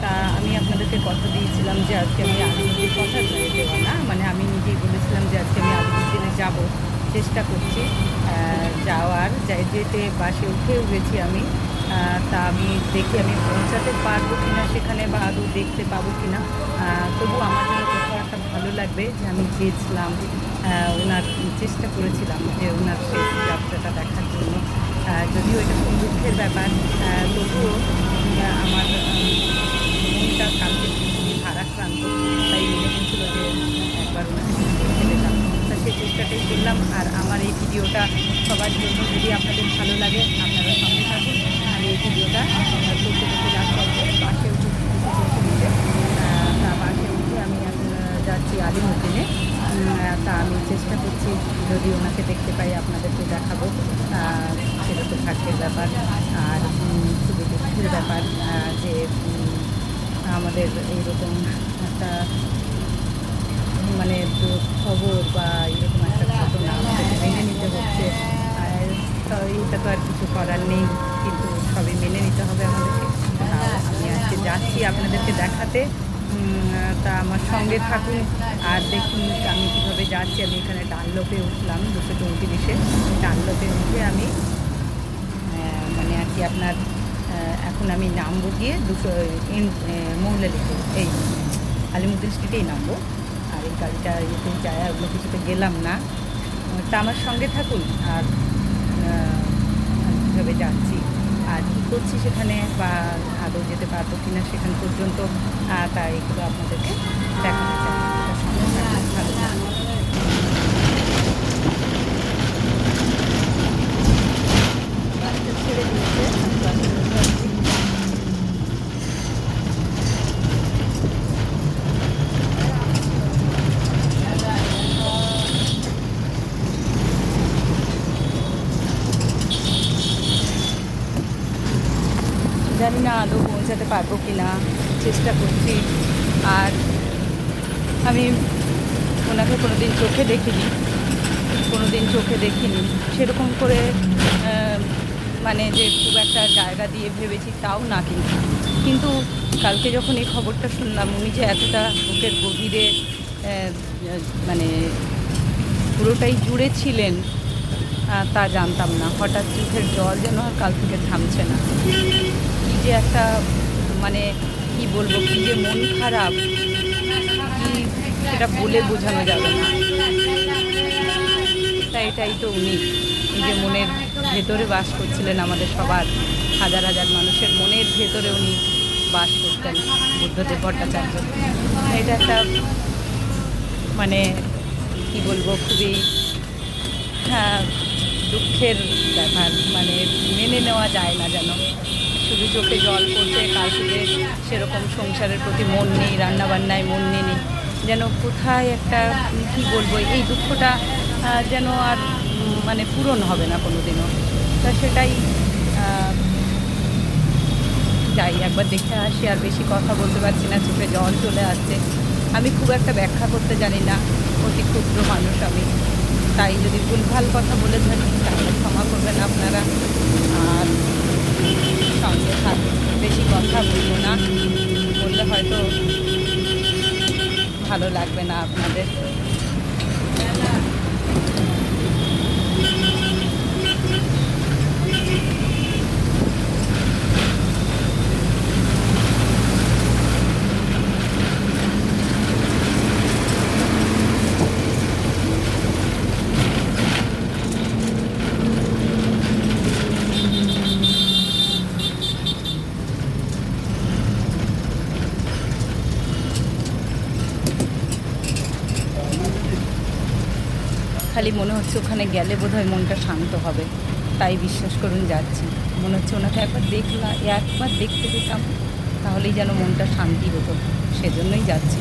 তা আমি আপনাদেরকে কথা দিয়েছিলাম যে আজকে আমি আলিমুদ্দিন কথা দেওয়া না মানে আমি নিজেই বলেছিলাম যে আজকে আমি আলিমুদ্দিনে যাব চেষ্টা করছি যাওয়ার যাই যেতে বাসে উঠেও গেছি আমি তা আমি দেখি আমি পৌঁছাতে পারব কিনা সেখানে বা আদৌ দেখতে পাবো কিনা আহ, তবু আমার জন্য একটা ভালো লাগবে যে আমি গিয়েছিলাম ওনার চেষ্টা করেছিলাম যে ওনার শেষ যাত্রাটা দেখার জন্য আহ, যদিও এটা খুব দুঃখের ব্যাপার। তবুও আমার মনটা কালকে খুবই ভারাক্রান্ত। তাই মনে হয়েছিল যে একবার ওনার তা সেই চেষ্টাটাই করলাম। আর আমার এই ভিডিওটা সবার জন্য যদি আপনাদের ভালো লাগে, আপনারা সঙ্গে থাকুন। আর এই ভিডিওটা আহ, করতে করতে রাস্তা বাসে উঠে উঠে উঠে আহ, তা বাসে উঠে আমি এখন আহ, যাচ্ছি আলিমুদ্দিনে উম, আহ, তা আমি চেষ্টা করছি যদি ওনাকে দেখতে পাই, আপনাদেরকে দেখাবো। সেটা তো ভাগ্যের ব্যাপার। আর খুবই দুঃখের ব্যাপার যে আমাদের এইরকম একটা মানে খবর বা এরকম একটা ঘটনা আমাদেরকে মেনে নিতে হচ্ছে। এটা তো আর কিছু করার নেই, কিন্তু সবই মেনে নিতে হবে আমাদেরকে। আমি আজকে যাচ্ছি আপনাদেরকে দেখাতে। তা আমার সঙ্গে থাকুন। আর দেখুন আমি কীভাবে যাচ্ছি। আমি এখানে ডানলোপে উঠলাম দুশো চৌত্রিশে। ডানলোপে উঠে আমি মানে আর কি আপনার এখন আমি নামবো গিয়ে দুশো ইন মৌলালিতে এই, আলিমুদ্দিন স্ট্রিটেই নামবো। আর এই গাড়িটা ইয়েতে যায় ওগুলো কিছুতে গেলাম না। তা আমার সঙ্গে থাকুন। আর কীভাবে যাচ্ছি? আর করছি সেখানে বা আদৌ যেতে পারব কিনা সেখান পর্যন্ত তা এগুলো আপনাদেরকে দেখাতে চাই তা সঙ্গে থাকুন, ভালো থাকুন। বাসটা ছেড়ে দিয়েছে আমি বাসে বসে আছি। জানি না আদৌ পৌঁছাতে পারব কি না, চেষ্টা করছি। আর আমি ওনাকে কোনো দিন চোখে দেখিনি কোনো দিন চোখে দেখিনি। সেরকম করে মানে যে খুব একটা জায়গা দিয়ে ভেবেছি তাও না কিন্তু। কিন্তু কালকে যখন এই খবরটা শুনলাম, উনি যে এতটা বুকের গভীরে মানে পুরোটাই জুড়ে ছিলেন তা জানতাম না। হঠাৎ চোখের জল যেন আর কাল থেকে থামছে না। যে একটা মানে কি বলব, কি যে মন খারাপ সেটা বলে বোঝানো যাবে না। তা এটাই তো উনি যে মনের ভেতরে বাস করছিলেন আমাদের সবার, হাজার হাজার মানুষের মনের ভেতরে উনি বাস করতেন বুদ্ধদেব ভট্টাচার্য। এটা একটা মানে কি বলব, খুবই হ্যাঁ দুঃখের ব্যাপার মানে মেনে নেওয়া যায় না যেন। শুধু চোখে জল পড়ছে, কাল থেকে সেরকম সংসারের প্রতি মন নেই, রান্নাবান্নায় মন নেই যেন কোথায় একটা কি বলব, এই দুঃখটা যেন আর মানে পূরণ হবে না কোনো দিনও তা সেটাই যাই, একবার দেখে আসি, আর বেশি কথা বলতে পারছি না, চোখে জল চলে আসছে। আমি খুব একটা ব্যাখ্যা করতে জানি না, অতি ক্ষুদ্র মানুষ আমি। তাই যদি ভুলভাল কথা বলে থাকি, তাহলে ক্ষমা করবেন আপনারা। আর সঙ্গে থাকুন বেশি কথা বলব না বললে হয়তো ভালো লাগবে না আপনাদের। খালি মনে হচ্ছে ওখানে গেলে বোধহয় মনটা শান্ত হবে। তাই বিশ্বাস করুন যাচ্ছি। মনে হচ্ছে ওনাকে একবার দেখলাম একবার দেখতে পেতাম, তাহলেই যেন মনটা শান্তি হতো। সেজন্যই যাচ্ছি।